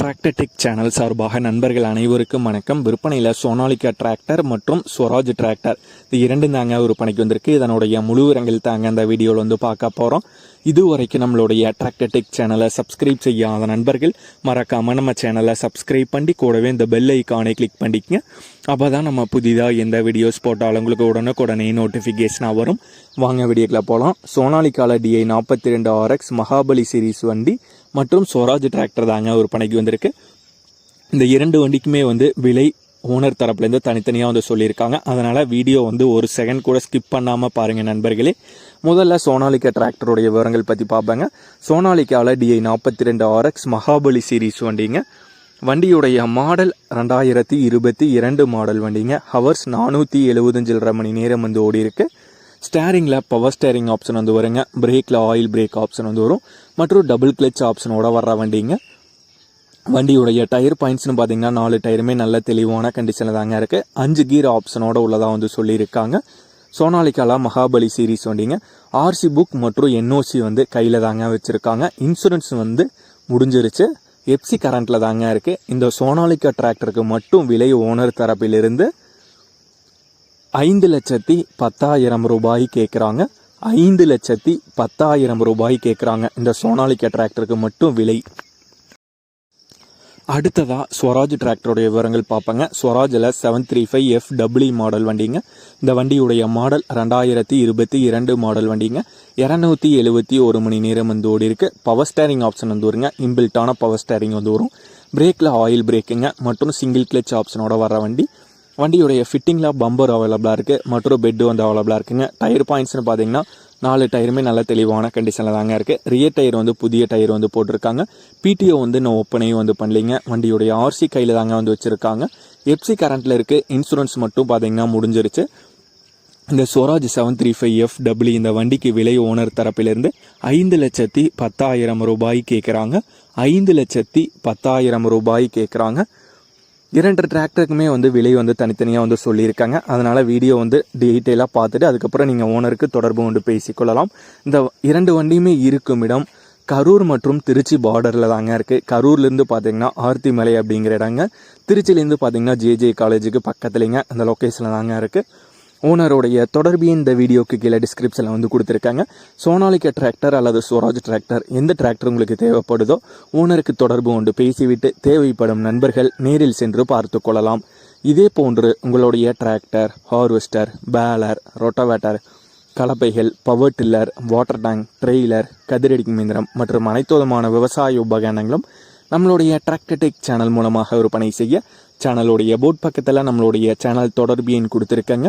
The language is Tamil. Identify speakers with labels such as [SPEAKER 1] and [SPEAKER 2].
[SPEAKER 1] டிராக்டர்டெக் சேனல் சார்பாக நண்பர்கள் அனைவருக்கும் வணக்கம். விற்பனையில் சோனாலிகா டிராக்டர் மற்றும் ஸ்வராஜ் டிராக்டர் இது இரண்டும் தாங்க விற்பனைக்கு வந்திருக்கு. இதனுடைய முழு விவரங்கள் தாங்க அந்த வீடியோவில் வந்து பார்க்க போகிறோம் இதுவரைக்கும் நம்மளுடைய டிராக்டர்டெக் சேனலை சப்ஸ்கிரைப் செய்யாத நண்பர்கள் மறக்காமல் நம்ம சேனலை சப்ஸ்கிரைப் பண்ணி கூடவே இந்த பெல் ஐக்கானை கிளிக் பண்ணிக்கங்க. அப்போ தான் நம்ம புதிதாக எந்த வீடியோஸ் போட்டாலும் உங்களுக்கு உடனுக்குடனே நோட்டிஃபிகேஷனாக வரும். வாங்க வீடியோக்கில் போகலாம் சோனாலிகால டிஐ நாற்பத்தி ரெண்டு ஆர்எக்ஸ் மகாபலி சீரிஸ் வண்டி மற்றும் ஸ்வராஜ் டிராக்டர் தாங்க விற்பனைக்கு வந்திருக்கு. இந்த இரண்டு வண்டிக்குமே வந்து விலை ஓனர் தரப்புலேருந்து தனித்தனியாக வந்து சொல்லியிருக்காங்க. அதனால் வீடியோ வந்து ஒரு செகண்ட் கூட ஸ்கிப் பண்ணாமல் பாருங்கள் நண்பர்களே. முதல்ல சோனாலிக்கா டிராக்டருடைய விவரங்கள் பற்றி பார்ப்பாங்க. சோனாலிக்காவில் டிஐ நாற்பத்தி ரெண்டு ஆர்எக்ஸ் மகாபலி சீரிஸ் வண்டிங்க. வண்டியுடைய மாடல் ரெண்டாயிரத்தி இருபத்தி இரண்டு மாடல் வண்டிங்க. ஹவர்ஸ் நானூற்றி எழுபத்தஞ்சில் மணி நேரம் வந்து ஓடி இருக்குது ஸ்டேரிங்கில் பவர் ஸ்டேரிங் ஆப்ஷன் வந்து வருங்க. பிரேக்கில் ஆயில் பிரேக் ஆப்ஷன் வந்து வரும். மற்றும் டபுள் கிளச் ஆப்ஷனோட வர்ற வண்டிங்க. வண்டியுடைய டயர் பாயிண்ட்ஸ்னு பார்த்தீங்கன்னா நாலு டயருமே நல்ல தெளிவான கண்டிஷனில் தாங்க இருக்குது அஞ்சு கீர் ஆப்ஷனோட உள்ளதாக வந்து சொல்லியிருக்காங்க. சோனாலிகாலா மகாபலி சீரிஸ் வண்டிங்க. ஆர்சி புக் மற்றும் என்ஓசி வந்து கையில் தாங்க வச்சுருக்காங்க. இன்சூரன்ஸ் வந்து முடிஞ்சிருச்சு. எப்சி கரண்ட்டில் தாங்க இருக்குது இந்த சோனாலிகா டிராக்டருக்கு மட்டும் விலை ஓனர் தரப்பிலிருந்து ஐந்து லட்சத்தி பத்தாயிரம் ரூபாய் கேட்குறாங்க ஐந்து லட்சத்தி பத்தாயிரம் ரூபாய் கேட்குறாங்க இந்த சோனாலிக்கா டிராக்டருக்கு மட்டும் விலை. அடுத்ததாக ஸ்வராஜ் டிராக்டருடைய விவரங்கள் பார்ப்பங்க. ஸ்வராஜில் seven three five F W model வண்டிங்க. இந்த வண்டியுடைய மாடல் ரெண்டாயிரத்தி இருபத்தி இரண்டு மாடல் வண்டிங்க. இரநூத்தி எழுபத்தி ஒரு மணி நேரம் வந்து ஓடி இருக்கு பவர் ஸ்டேரிங் ஆப்ஷன் வந்து வருங்க. இம்பில்ட்டான பவர் ஸ்டேரிங் வந்து வரும். பிரேக்கில் ஆயில் பிரேக்குங்க மற்றும் சிங்கிள் கிளச் ஆப்ஷனோட வர வண்டி. வண்டியுடைய ஃபிட்டிங்கில் பம்பர் அவைலபிளாக இருக்குது மற்றும் பெட்டு வந்து அவைலபிளாக இருக்குங்க. டயர் பாயிண்ட்ஸ்னு பார்த்தீங்கன்னா நாலு டயருமே நல்ல தெளிவான கண்டிஷனில் தாங்க இருக்குது ரியர் டயர் வந்து புதிய டயர் வந்து போட்டிருக்காங்க. பிடிஓ வந்து இன்னும் ஓப்பனையும் வந்து பண்ணலிங்க. வண்டியுடைய ஆர்சி கையில் தாங்க வந்து வச்சுருக்காங்க. எப்சி கரண்ட்டில் இருக்குது இன்சூரன்ஸ் மட்டும் பார்த்தீங்கன்னா முடிஞ்சிருச்சு. இந்த Swaraj seven three five F W இந்த வண்டிக்கு விலை ஓனர் தரப்பிலிருந்து ஐந்து லட்சத்தி பத்தாயிரம் ரூபாய் கேட்குறாங்க ஐந்து லட்சத்தி பத்தாயிரம் ரூபாய் கேட்குறாங்க இரண்டு டிராக்டருக்குமே வந்து விலை வந்து தனித்தனியாக வந்து சொல்லியிருக்காங்க. அதனால் வீடியோ வந்து டீட்டெயிலாக பார்த்துட்டு அதுக்கப்புறம் நீங்கள் ஓனருக்கு தொடர்பு கொண்டு பேசிக்கொள்ளலாம். இந்த இரண்டு வண்டியுமே இருக்கும் இடம் கரூர் மற்றும் திருச்சி பார்டரில் தாங்க இருக்குது கரூர்லேருந்து பார்த்தீங்கன்னா ஆர்த்தி மலை அப்படிங்கிற இடங்க. திருச்சிலேருந்து பார்த்தீங்கன்னா ஜேஜே காலேஜுக்கு பக்கத்துலேங்க. அந்த லொக்கேஷனில் தாங்க இருக்குது ஓனருடைய தொடர்பு இந்த வீடியோக்கு கீழே டிஸ்கிரிப்ஷனில் வந்து கொடுத்துருக்காங்க. சோனாலிக்க டிராக்டர் அல்லது ஸ்வராஜ் டிராக்டர் எந்த டிராக்டர் உங்களுக்கு தேவைப்படுதோ ஓனருக்கு தொடர்பு கொண்டு பேசிவிட்டு தேவைப்படும் நண்பர்கள் நேரில் சென்று பார்த்து கொள்ளலாம். இதே போன்று உங்களுடைய tractor harvester baler rotavator கலப்பைகள் power tiller water tank trailer கதிரடிக்கும் இயந்திரம் மற்றும் அனைத்து விதமான விவசாய உபகரணங்களும் நம்மளுடைய டிராக்டர்டெக் சேனல் மூலமாக விற்பனை செய்ய சேனலுடைய போட் பக்கத்தில் நம்மளுடைய சேனல் தொடர்பு எண் கொடுத்துருக்காங்க.